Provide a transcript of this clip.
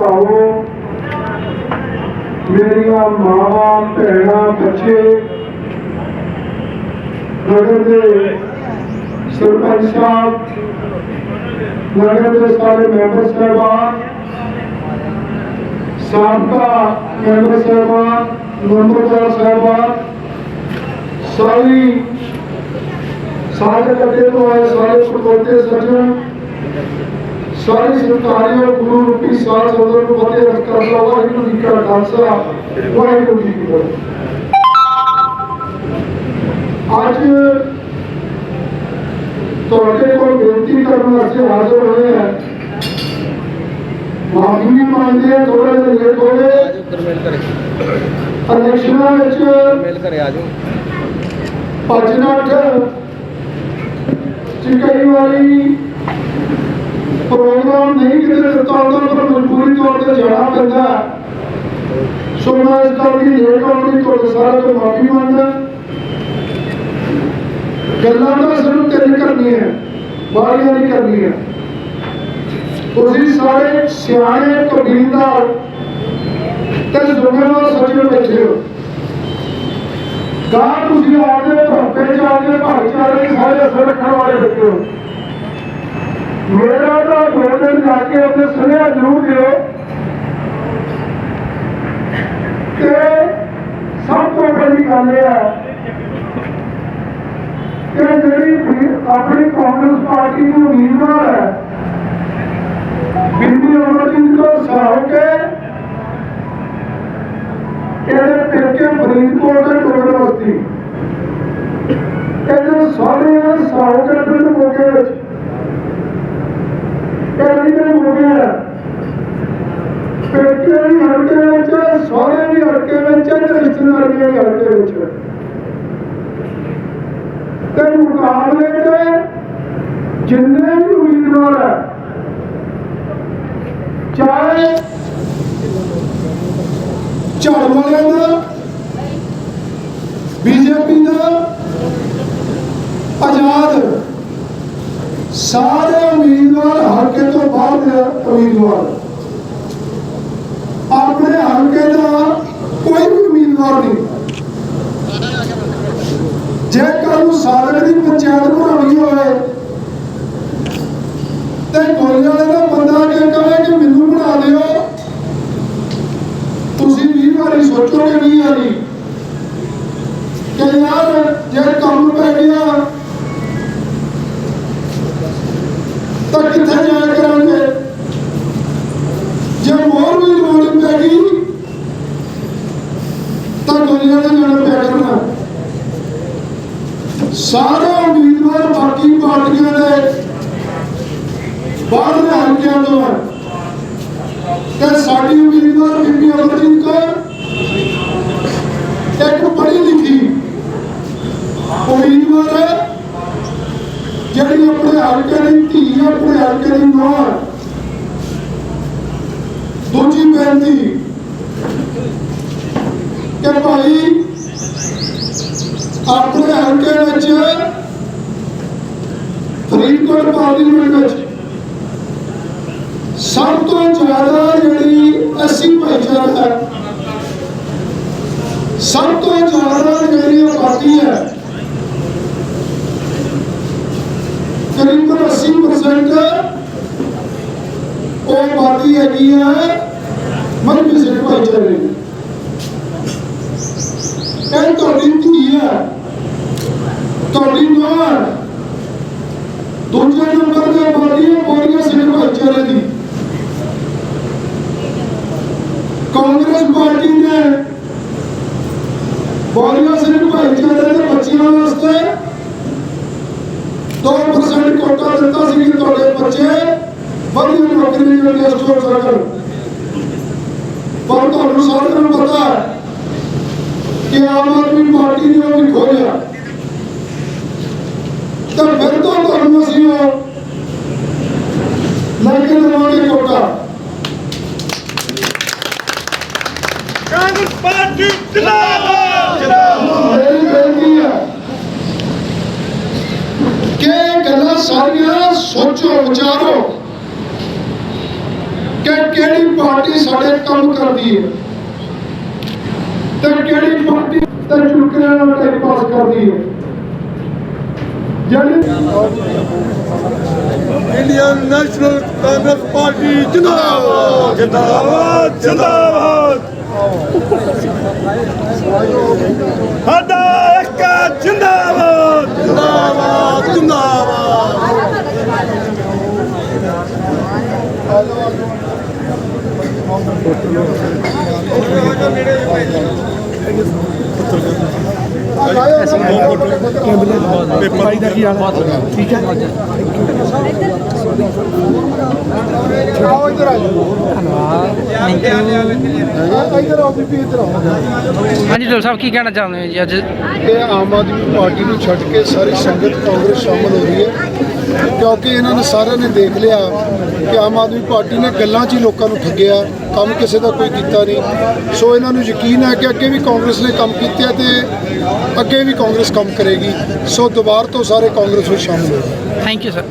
ਭਰਾਵੋ ਮੇਰੀਆਂ ਮਾਵਾਂ, ਭੈਣਾਂ, ਬੱਚੇ, ਨਗਰ ਦੇ ਸਰਪੰਚ ਸਾਹਿਬ ਨਗਰ ਦੇ ਸਾਰੇ ਮੈਂਬਰ ਸਾਹਿਬਾਨ, ਸਾਬਕਾ ਮੈਂਬਰ ਸਾਹਿਬਾਨ, ਨੰਬਰਦਾਰ ਸਾਹਿਬਾਨ, ਸਾਰੀ, ਸਾਰੇ ਕੱਟੇ ਤੋਂ ਆਏ ਸਾਰੇ ਪ੍ਰਤੋਤੇ ਸੱਜਣ ਸਾਰੇ ਸਰਕਾਰੀ ਔਰ ਗੁਰੂ ਰੂਪੀ ਸਾਧ ਸੰਗਤ ਨੂੰ ਫਤਿਹ ਰੱਖ ਕਰ ਲਾ ਵਾਹਿਗੁਰੂ ਜੀ ਕਾ ਖਾਲਸਾ ਵਾਹਿਗੁਰੂ ਜੀ ਕੀ ਫਤਿਹ ਅੱਜ ਤੁਹਾਡੇ ਕੋਲ ਬੇਨਤੀ ਕਰਨ ਵਾਸਤੇ ਹਾਜ਼ਰ ਹੋਏ ਹਾਂ ਮਾਫੀ ਵੀ ਮੰਗਦੇ ਹਾਂ ਥੋੜਾ ਜਿਹਾ ਲੇਟ ਹੋ ਗਏ ਉੱਧਰ ਮੇਲ ਕਰੇ ਇਲੈਕਸ਼ਨਾਂ ਵਿੱਚ ਮੇਲ ਕਰੇ ਆਜੋ ਭੱਜ ਨੱਠ ਚ ਕਈ ਵਾਰੀ ਪ੍ਰੋਗਰਾਮ ਨਹੀਂ ਕਿਤੇ ਦਿੱਤਾ ਹੁੰਦਾ ਪਰ ਮਜਬੂਰੀ ਤੌਰ ਤੇ ਜਾਣਾ ਪੈਂਦਾ। ਸੋ ਮੈਂ ਇਸ ਗੱਲ ਦੀ ਲੇਟ ਹੋਣ ਦੀ ਤੁਹਾਡੇ ਸਾਰਿਆਂ ਤੋਂ ਮਾਫੀ ਮੰਗਦਾ। ਗੱਲਾਂ ਤਾਂ ਸਿਰਫ ਤਿੰਨ ਕਰਨੀਆਂ ਬਾਹਲੀਆਂ ਨਹੀਂ ਕਰਨੀਆਂ ਤੁਸੀਂ ਸਾਰੇ ਸਿਆਣੇ ਕਬੀਲਦਾਰ ਤੇ ਜ਼ਿੰਮੇਵਾਰ ਸੱਜਣ ਬੈਠੇ ਹੋ ਗਾਂ ਤੁਸੀਂ ਆਪਦੇ ਭਰਪੇ ਚ ਆਪਦੇ ਭਾਈਚਾਰੇ ਸਾਰੇ ਅਸਰ ਰੱਖਣ ਵਾਲੇ ਬੈਠੇ ਹੋ। ਮੇਰਾ ਤਾਂ ਦੋ ਦਿਨ ਜਾ ਕੇ ਆਪਣੇ ਸੁਨੇਹਾ ਜ਼ਰੂਰ ਦਿਓ ਕਿ ਸਭ ਤੋਂ ਵੱਡੀ ਗੱਲ ਇਹ ਹੈ ਕਿ ਜਿਹੜੀ ਆਪਣੀ ਕਾਂਗਰਸ ਪਾਰਟੀ ਨੂੰ ਉਮੀਦਵਾਰ ਹੈ, ਬੀਬੀ ਅਮਰਜੀਤ ਕੌਰ ਸਾਹੋ ਕੇ, ਇਹਦੇ ਪੇਕੇ ਫਰੀਦਕੋਟ ਦੇ ਟੋਗਰ ਬਸਤੀ ਇਹਦੇ ਸਾਰੇ ਸਾਹੋ ਕੇ ਪਿੰਡ ਮੋਗੇ ਵਿੱਚ ਇਹ ਨਹੀਂ ਤੇ ਮੋਗੇ ਹੈ ਪੇਕੇ ਦੀ ਹਲਕੇ ਵਿੱਚ ਸਾਰੇ ਦੀ ਹਲਕੇ ਵਿੱਚ ਤੇ ਰਿਸ਼ਤੇਦਾਰੀਆਂ ਦੀ ਹਲਕੇ ਵਿੱਚ ਤੇ ਮੁਕਾਬਲੇ ਤੇ ਜਿੰਨੇ ਵੀ ਉਮੀਦਵਾਰ ਹੈ ਚਾਹੇ ਝਾੜੂ ਵਾਲਿਆਂ ਦਾ, ਬੀਜੇਪੀ ਦਾ, ਆਜ਼ਾਦ, ਸਾਰੇ ਉਮੀਦਵਾਰ ਹਲਕੇ ਤੋਂ ਬਾਹਰ ਦੇ ਉਮੀਦਵਾਰ ਆਪਣੇ ਹਲਕੇ ਦਾ ਕੋਈ ਵੀ ਉਮੀਦਵਾਰ ਨਹੀਂ ਜੇ ਕੱਲ ਨੂੰ ਸਾਧਨ ਦੀ ਪੰਚਾਇਤ ਬਣਾਉਣੀ ਹੋਵੇ। ਤੇ ਗੋਲੀ ਵਾਲੇ ਦਾ ਬੰਦਾ ਕਿ ਕਹੇ ਕਿ ਮੈਨੂੰ ਬਣਾ ਦਿਓ। ਤੁਸੀਂ ਵੀ ਵਾਰੀ ਸੋਚੋਗੇ ਨਹੀਂ ਆਣੀ ਕਿ ਯਾਰ, ਜੇ ਕੰਮ ਪੈ ਗਿਆ, ਤਾਂ ਕਿੱਥੇ ਜਾਇਆ ਕਰਾਂਗੇ ਜੇ ਹੋਰ ਵੀ ਲੋੜ ਪੈ ਗਈ ਤਾਂ ਗੋਲੀਆਂ ਦੇ ਜਾਣਾ ਪਿਆ ਕਰਨਾ ਸਾਰੇ ਉਮੀਦਵਾਰ ਬਾਕੀ ਪਾਰਟੀਆਂ ਦੇ ਬਾਹਰ ਹਲਕਿਆਂ ਤੋਂ ਹੈ ਤੇ ਸਾਡੀ ਉਮੀਦਵਾਰ ਬੀਬੀ ਅਮਰਜੀਤ ਕੌਰ ਇੱਕ? ਪੜ੍ਹੀ ਲਿਖੀ ਉਮੀਦਵਾਰ ਹੈ, ਜਿਹੜੀ ਆਪਣੇ ਹਲਕੇ ਦੀ ਧੀ, ਆਪਣੇ ਹਲਕੇ ਦੀ ਮਾਂ ਦੂਜੀ ਬੇਨਤੀ ਕਿ ਭਾਈ ਆਪਣੇ ਹਲਕੇ ਵਿੱਚ ਫਰੀਦਕੋਟ ਪਾਰਲੀਮੈਂਟ ਵਿੱਚ ਸਭ ਤੋਂ ਜ਼ਿਆਦਾ ਜਿਹੜੀ ਅਸੀਂ ਭਾਈਚਾਰਾ ਹੈ, ਸਭ ਤੋਂ ਜ਼ਿਆਦਾ ਜਿਹੜੀ ਆਬਾਦੀ ਹੈ, ਤਕਰੀਬਨ 80% ਉਹ ਆਬਾਦੀ ਹੈਗੀ ਹੈ ਮਰਮੀ ਭਾਈਚਾਰੇ ਇਹ ਤੁਹਾਡੀ ਧੀ ਹੈ। ਤੁਹਾਡੀ ਮਾਂ ਹੈ ਦੂਜੇ ਨੰਬਰ ਤੇ ਆਬਾਦੀ ਹੈ ਬੋਰੀਆ ਸਿੱਖ ਭਾਈਚਾਰੇ ਦੀ ਕਾਂਗਰਸ ਪਾਰਟੀ ਨੇ ਬੋਰੀਆ ਸਿੱਖ ਭਾਈਚਾਰੇ ਦੇ ਬੱਚਿਆਂ ਵਾਸਤੇ 2% ਕੋਟਾ ਦਿੱਤਾ ਸੀ ਕਿ ਤੁਹਾਡੇ ਬੱਚੇ ਵਧੀਆ ਨੌਕਰੀ ਮਿਲਣਗੇ ਸਟੋਰ ਸਰਕਲ ਪਰ ਤੁਹਾਨੂੰ ਸਾਰਿਆਂ ਨੂੰ ਪਤਾ ਹੈ ਕਿ ਆਮ ਆਦਮੀ ਪਾਰਟੀ ਨੇ ਉਹ ਵੀ ਖੋਲਿਆ ਤਾਂ ਫਿਰ ਤੋਂ ਤੁਹਾਨੂੰ ਅਸੀਂ ਉਹ ਲੈ ਕੇ ਦੇਵਾਂਗੇ ਕੋਟਾ ਕਾਂਗਰਸ ਪਾਰਟੀ ਜਿੰਦਾਬਾਦ! ਮੇਰੀ ਬੇਨਤੀ ਹੈ ਕਿ ਇਹ ਗੱਲਾਂ ਸਾਰੀਆਂ ਸੋਚੋ ਵਿਚਾਰੋ ਕਿ ਕਿਹੜੀ ਪਾਰਟੀ ਕਰਦੀ ਹੈ ਤੇ ਕਿਹੜੀ ਪਾਰਟੀ ਤੇ ਚੁਟਕਲਿਆਂ ਨਾਲ ਟਾਈਮ ਪਾਸ ਕਰਦੀ ਹੈ। ਜਿਹੜੀ ਇੰਡੀਅਨ ਨੈਸ਼ਨਲ ਕਾਂਗਰਸ ਪਾਰਟੀ ਜਿੰਦਾਬਾਦ। ਜਿੰਦਾਬਾਦ ਜਿੰਦਾਬਾਦ। ਸਾਡਾ ਇੱਕ ਜਿੰਦਾਬਾਦ। ਜਿੰਦਾਬਾਦ ਜਿੰਦਾਬਾਦ। ਆਓ ਇੱਧਰ ਆ ਜਾਓ ਇੱਧਰ ਆਓ ਬੀਬੀ ਇੱਧਰ ਆਓ ਹਾਂਜੀ ਡੋਲ ਸਾਹਿਬ, ਕੀ ਕਹਿਣਾ ਚਾਹੁੰਦੇ ਹੋ ਜੀ ਅੱਜ? ਇਹ ਆਮ ਆਦਮੀ ਪਾਰਟੀ ਨੂੰ ਛੱਡ ਕੇ ਸਾਰੀ ਸੰਗਤ ਕਾਂਗਰਸ ਸ਼ਾਮਲ ਹੋ ਰਹੀ ਹੈ। ਕਿਉਂਕਿ ਇਹਨਾਂ ਨੇ ਸਾਰਿਆਂ ਨੇ ਦੇਖ ਲਿਆ ਕਿ ਆਮ ਆਦਮੀ ਪਾਰਟੀ ਨੇ ਗੱਲਾਂ 'ਚ ਹੀ ਲੋਕਾਂ ਨੂੰ ਠੱਗਿਆ, ਕੰਮ ਕਿਸੇ ਦਾ ਕੋਈ ਕੀਤਾ ਨਹੀਂ। ਸੋ ਇਹਨਾਂ ਨੂੰ ਯਕੀਨ ਹੈ ਕਿ ਅੱਗੇ ਵੀ ਕਾਂਗਰਸ ਨੇ ਕੰਮ ਕੀਤੇ ਆ ਤੇ ਅੱਗੇ ਵੀ ਕਾਂਗਰਸ ਕੰਮ ਕਰੇਗੀ। ਸੋ ਦੁਬਾਰ ਤੋਂ ਸਾਰੇ ਕਾਂਗਰਸ ਵਿੱਚ ਸ਼ਾਮਲ ਹੋ ਥੈਂਕ ਯੂ ਸਰ